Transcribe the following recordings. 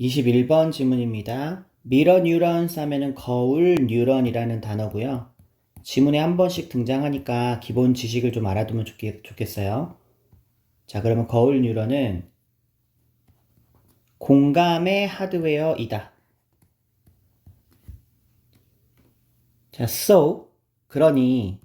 21번 질문입니다. 미러 뉴런스 하면은 거울 뉴런이라는 단어고요. 지문에 한 번씩 등장하니까 기본 지식을 좀 알아두면 좋겠, 좋겠어요. 자, 그러면 거울 뉴런은 공감의 하드웨어이다. 자, so 그러니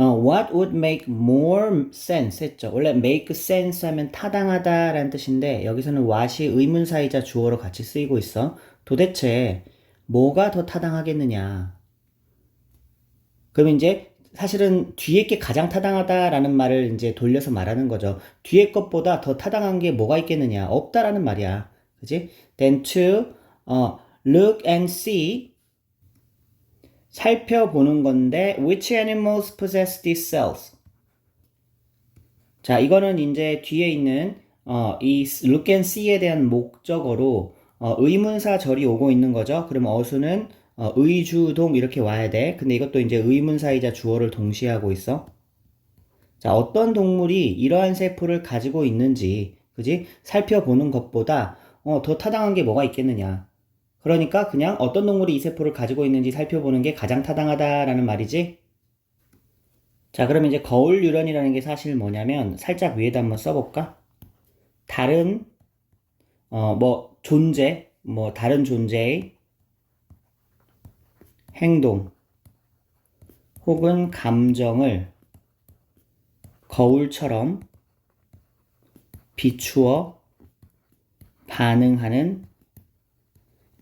어, what would make more sense 했죠. 원래 make sense 하면 타당하다라는 뜻인데 여기서는 what이 의문사이자 주어로 같이 쓰이고 있어. 도대체 뭐가 더 타당하겠느냐? 그럼 이제 사실은 뒤에 게 가장 타당하다라는 말을 이제 돌려서 말하는 거죠. 뒤에 것보다 더 타당한 게 뭐가 있겠느냐? 없다라는 말이야. 그지? Then to 어, look and see 살펴보는 건데 which animals possess these cells? 자, 이거는 이제 뒤에 있는 어, 이 look and see에 대한 목적어로 어, 의문사 절이 오고 있는 거죠. 그러면 어수는 어, 의주동 이렇게 와야 돼. 근데 이것도 이제 의문사이자 주어를 동시에 하고 있어. 자, 어떤 동물이 이러한 세포를 가지고 있는지, 그지? 살펴보는 것보다 어, 더 타당한 게 뭐가 있겠느냐. 그러니까 그냥 어떤 동물이 이 세포를 가지고 있는지 살펴보는 게 가장 타당하다라는 말이지. 자, 그럼 이제 거울 유런이라는 게 사실 뭐냐면 살짝 위에다 한번 써볼까? 다른 어, 뭐 존재, 뭐 다른 존재의 행동 혹은 감정을 거울처럼 비추어 반응하는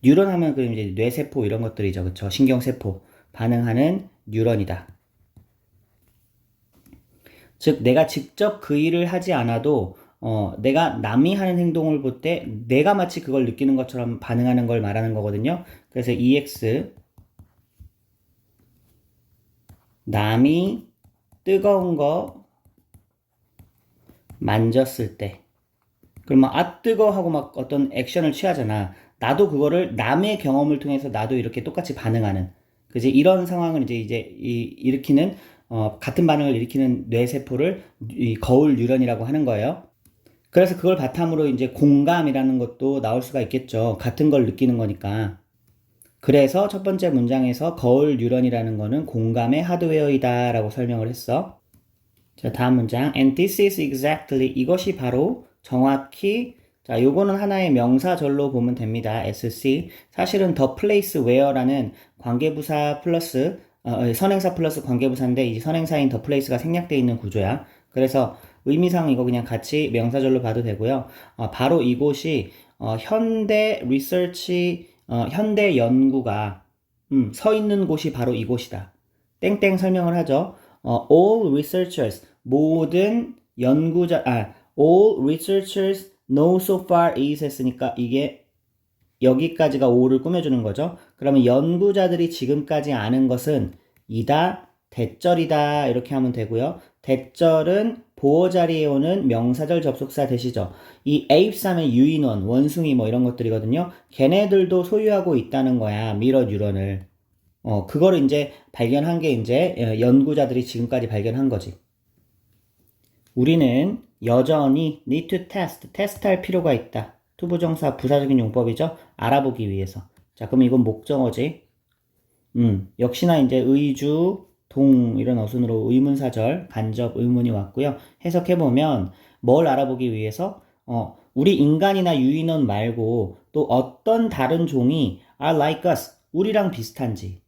뉴런 하면 그 이제 뇌세포 이런 것들이죠. 그쵸? 신경세포. 반응하는 뉴런이다. 즉, 내가 직접 그 일을 하지 않아도, 어, 내가 남이 하는 행동을 볼 때 내가 마치 그걸 느끼는 것처럼 반응하는 걸 말하는 거거든요. 그래서 EX, 남이 뜨거운 거 만졌을 때, 그러면 아 뜨거 하고 막 어떤 액션을 취하잖아. 나도 그거를 남의 경험을 통해서 나도 이렇게 똑같이 반응하는 그지 이런 상황을 이제 이제 이, 일으키는 어, 같은 반응을 일으키는 뇌세포를 이 거울 뉴런이라고 하는 거예요. 그래서 그걸 바탕으로 이제 공감이라는 것도 나올 수가 있겠죠. 같은 걸 느끼는 거니까. 그래서 첫 번째 문장에서 거울 뉴런이라는 거는 공감의 하드웨어이다 라고 설명을 했어. 자, 다음 문장. And this is exactly 이것이 바로 정확히 자, 요거는 하나의 명사절로 보면 됩니다. SC. 사실은 the place where라는 관계부사 플러스 어, 선행사 플러스 관계부사인데 이 선행사인 the place가 생략되어 있는 구조야. 그래서 의미상 이거 그냥 같이 명사절로 봐도 되고요. 어, 바로 이곳이 어, 현대 리서치 어, 현대 연구가 음, 서 있는 곳이 바로 이곳이다. 땡땡 설명을 하죠. 어, all researchers 모든 연구자 아 all researchers know so far is 했으니까 이게 여기까지가 5를 꾸며주는 거죠. 그러면 연구자들이 지금까지 아는 것은 이다, 대절이다 이렇게 하면 되고요. 대절은 보호 자리에 오는 명사절 접속사 대시죠. 이 에입사면 유인원, 원숭이 뭐 이런 것들이거든요. 걔네들도 소유하고 있다는 거야. 미러 뉴런을. 어, 그거를 이제 발견한 게 이제 어, 연구자들이 지금까지 발견한 거지. 우리는 여전히 need to test, 테스트할 필요가 있다. 투부정사 부사적인 용법이죠. 알아보기 위해서. 자, 그럼 이건 목적어지. 음, 역시나 이제 의주, 동 이런 어순으로 의문사절, 간접 의문이 왔고요. 해석해보면 뭘 알아보기 위해서 어, 우리 인간이나 유인원 말고 또 어떤 다른 종이 are like us, 우리랑 비슷한지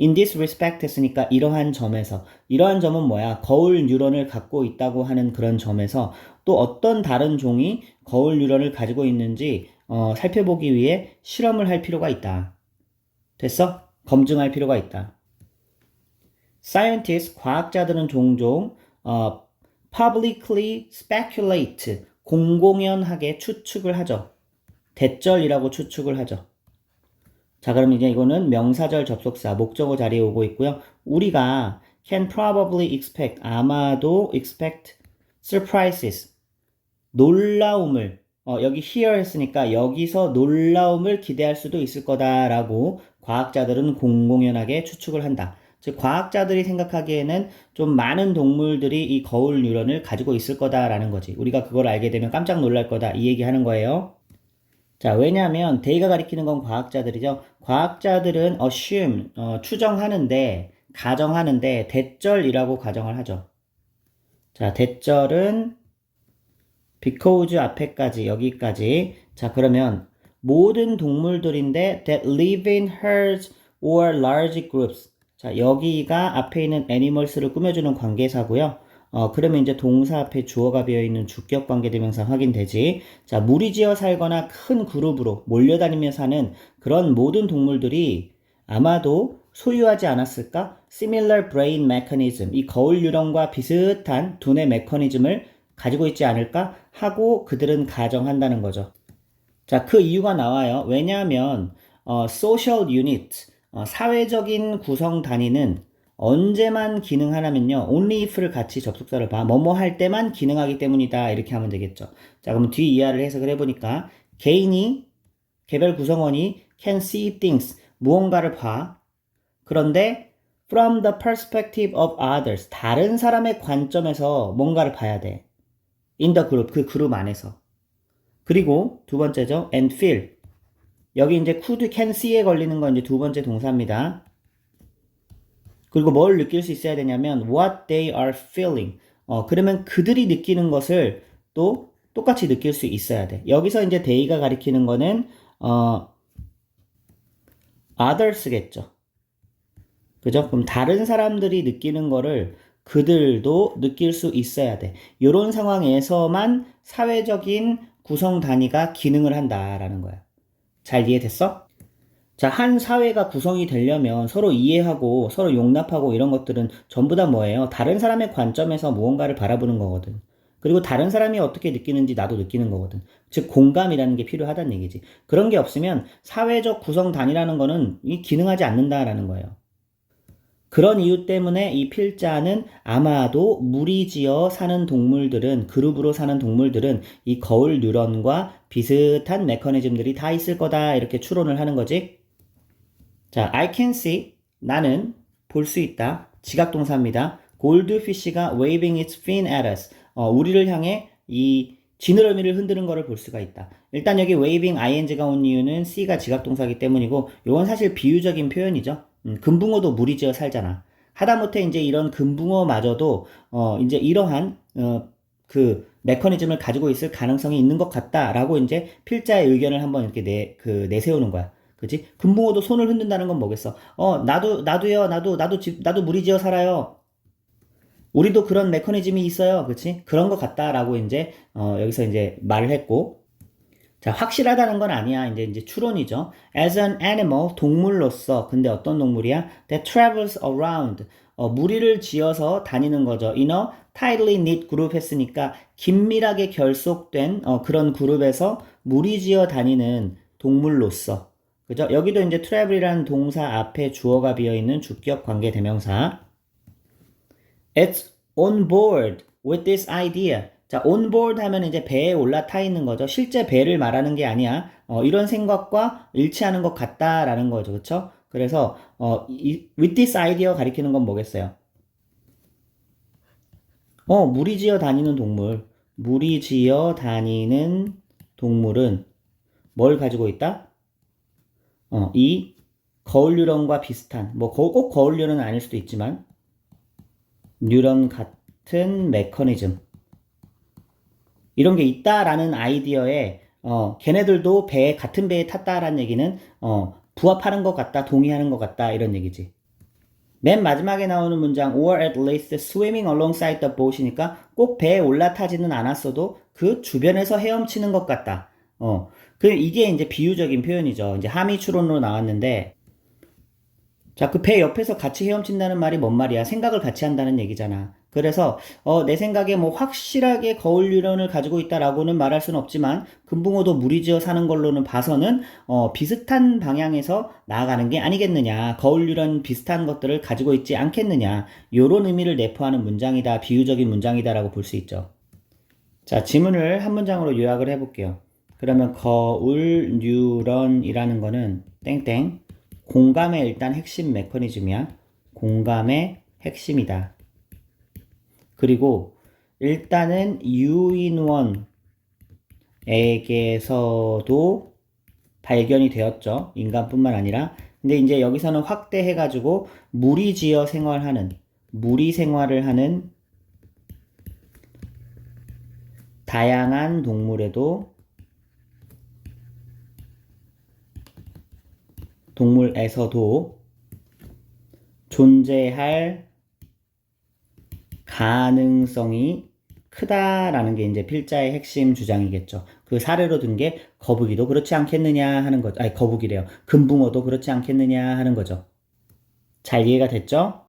in this respect 했으니까 이러한 점에서 이러한 점은 뭐야? 거울 뉴런을 갖고 있다고 하는 그런 점에서 또 어떤 다른 종이 거울 뉴런을 가지고 있는지 어, 살펴보기 위해 실험을 할 필요가 있다. 됐어? 검증할 필요가 있다. scientists 과학자들은 종종 어, publicly speculate 공공연하게 추측을 하죠. 대절이라고 추측을 하죠. 자, 그럼 이제 이거는 명사절 접속사, 목적어 자리에 오고 있고요. 우리가 can probably expect, 아마도 expect surprises, 놀라움을, 어, 여기 here 했으니까 여기서 놀라움을 기대할 수도 있을 거다라고 과학자들은 공공연하게 추측을 한다. 즉, 과학자들이 생각하기에는 좀 많은 동물들이 이 거울 뉴런을 가지고 있을 거다라는 거지. 우리가 그걸 알게 되면 깜짝 놀랄 거다. 이 얘기 하는 거예요. 자, 왜냐하면 they가 가리키는 건 과학자들이죠. 과학자들은 assume, 어, 추정하는데, 가정하는데 대절이라고 가정을 하죠. 자, 대절은 because 앞에까지 여기까지. 자, 그러면 모든 동물들인데 that live in herds or large groups. 자, 여기가 앞에 있는 animals를 꾸며주는 관계사고요. 어, 그러면 이제 동사 앞에 주어가 되어 있는 주격 관계대명사 확인되지. 자, 무리지어 살거나 큰 그룹으로 몰려다니며 사는 그런 모든 동물들이 아마도 소유하지 않았을까? similar brain mechanism. 이 거울 유령과 비슷한 두뇌 메커니즘을 가지고 있지 않을까? 하고 그들은 가정한다는 거죠. 자, 그 이유가 나와요. 왜냐하면 어, social unit, 어, 사회적인 구성 단위는 언제만 기능하냐면요. only if를 같이 접속사를 봐. 뭐뭐 할 때만 기능하기 때문이다. 이렇게 하면 되겠죠. 자, 그러면 뒤 이하를 해석을 해보니까 개인이 개별 구성원이 can see things 무언가를 봐. 그런데 from the perspective of others 다른 사람의 관점에서 뭔가를 봐야 돼. in the group 그 그룹 안에서. 그리고 두 번째죠. and feel. 여기 이제 could, can, see에 걸리는 건 이제 두 번째 동사입니다. 그리고 뭘 느낄 수 있어야 되냐면 what they are feeling. 어, 그러면 그들이 느끼는 것을 또 똑같이 느낄 수 있어야 돼. 여기서 이제 they가 가리키는 거는 어, others겠죠. 그죠? 그럼 다른 사람들이 느끼는 거를 그들도 느낄 수 있어야 돼. 이런 상황에서만 사회적인 구성 단위가 기능을 한다라는 거야. 잘 이해됐어? 자, 한 사회가 구성이 되려면 서로 이해하고 서로 용납하고 이런 것들은 전부 다 뭐예요? 다른 사람의 관점에서 무언가를 바라보는 거거든. 그리고 다른 사람이 어떻게 느끼는지 나도 느끼는 거거든. 즉, 공감이라는 게 필요하다는 얘기지. 그런 게 없으면 사회적 구성 단위라는 거는 이 기능하지 않는다라는 거예요. 그런 이유 때문에 이 필자는 아마도 무리지어 사는 동물들은 그룹으로 사는 동물들은 이 거울 뉴런과 비슷한 메커니즘들이 다 있을 거다 이렇게 추론을 하는 거지. 자, I can see 나는 볼 수 있다. 지각 동사입니다. 골드피쉬가 waving its fin at us. 어, 우리를 향해 이 지느러미를 흔드는 것을 볼 수가 있다. 일단 여기 waving ing가 온 이유는 C가 지각 동사이기 때문이고 이건 사실 비유적인 표현이죠. 음, 금붕어도 무리지어 살잖아. 하다못해 이제 이런 금붕어마저도 어 이제 이러한 어 그 메커니즘을 가지고 있을 가능성이 있는 것 같다라고 이제 필자의 의견을 한번 이렇게 내 그 내세우는 거야. 그지? 금붕어도 손을 흔든다는 건 뭐겠어? 어 나도 나도요 나도 나도 집 나도 무리 지어 살아요. 우리도 그런 메커니즘이 있어요. 그치? 그런 것 같다라고 이제 어 여기서 이제 말을 했고 자, 확실하다는 건 아니야. 이제 이제 추론이죠. As an animal, 동물로서. 근데 어떤 동물이야? That travels around. 어, 무리를 지어서 다니는 거죠. In a tightly knit group 했으니까 긴밀하게 결속된 어, 그런 그룹에서 무리 지어 다니는 동물로서. 그죠? 여기도 이제 travel이라는 동사 앞에 주어가 비어 있는 주격 관계 대명사. It's on board with this idea. 자, onboard 하면 이제 배에 올라타 있는 거죠. 실제 배를 말하는 게 아니야. 어, 이런 생각과 일치하는 것 같다라는 거죠. 그렇죠? 그래서 어, 이, with this idea 가리키는 건 뭐겠어요? 어, 무리지어 다니는 동물. 무리지어 다니는 동물은 뭘 가지고 있다? 어, 이 거울 뉴런과 비슷한 뭐 꼭 거울 뉴런은 아닐 수도 있지만 뉴런 같은 메커니즘 이런 게 있다라는 아이디어에 어, 걔네들도 배 같은 배에 탔다라는 얘기는 어, 부합하는 것 같다, 동의하는 것 같다 이런 얘기지. 맨 마지막에 나오는 문장 or at least swimming alongside the boat이니까 꼭 배에 올라타지는 않았어도 그 주변에서 헤엄치는 것 같다. 어. 그 이게 이제 비유적인 표현이죠. 이제 함의 추론으로 나왔는데 자, 그 배 옆에서 같이 헤엄친다는 말이 뭔 말이야? 생각을 같이 한다는 얘기잖아. 그래서 어, 내 생각에 뭐 확실하게 거울 유런을 가지고 있다라고는 말할 수는 없지만 금붕어도 무리지어 사는 걸로는 봐서는 어, 비슷한 방향에서 나아가는 게 아니겠느냐. 거울 유런 비슷한 것들을 가지고 있지 않겠느냐. 요런 의미를 내포하는 문장이다. 비유적인 문장이다라고 볼 수 있죠. 자, 지문을 한 문장으로 요약을 해볼게요. 그러면 거울 뉴런이라는 거는 땡땡 공감의 일단 핵심 메커니즘이야. 공감의 핵심이다. 그리고 일단은 유인원에게서도 발견이 되었죠. 인간뿐만 아니라. 근데 이제 여기서는 확대해가지고 무리지어 생활하는, 무리 생활을 하는 다양한 동물에도 동물에서도 존재할 가능성이 크다라는 게 이제 필자의 핵심 주장이겠죠. 그 사례로 든 게 거북이도 그렇지 않겠느냐 하는 거죠. 아니, 거북이래요. 금붕어도 그렇지 않겠느냐 하는 거죠. 잘 이해가 됐죠?